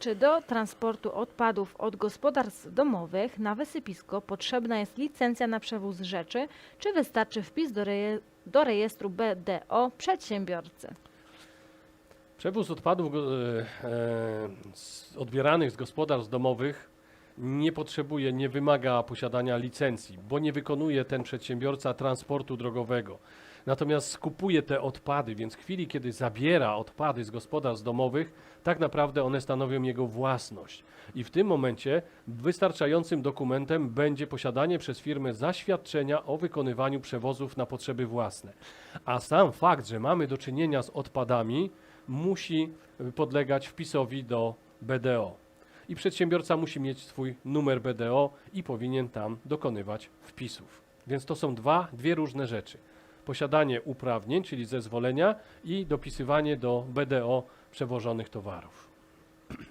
Czy do transportu odpadów od gospodarstw domowych na wysypisko potrzebna jest licencja na przewóz rzeczy, czy wystarczy wpis do, reje, do rejestru BDO przedsiębiorcy? Przewóz odpadów e, e, z- odbieranych z gospodarstw domowych nie potrzebuje, nie wymaga posiadania licencji, bo nie wykonuje ten przedsiębiorca transportu drogowego. Natomiast skupuje te odpady, więc w chwili, kiedy zabiera odpady z gospodarstw domowych, tak naprawdę one stanowią jego własność. I w tym momencie wystarczającym dokumentem będzie posiadanie przez firmę zaświadczenia o wykonywaniu przewozów na potrzeby własne. A sam fakt, że mamy do czynienia z odpadami, musi podlegać wpisowi do BDO. I przedsiębiorca musi mieć swój numer BDO i powinien tam dokonywać wpisów. Więc to są dwa, dwie różne rzeczy. Posiadanie uprawnień, czyli zezwolenia i dopisywanie do BDO przewożonych towarów.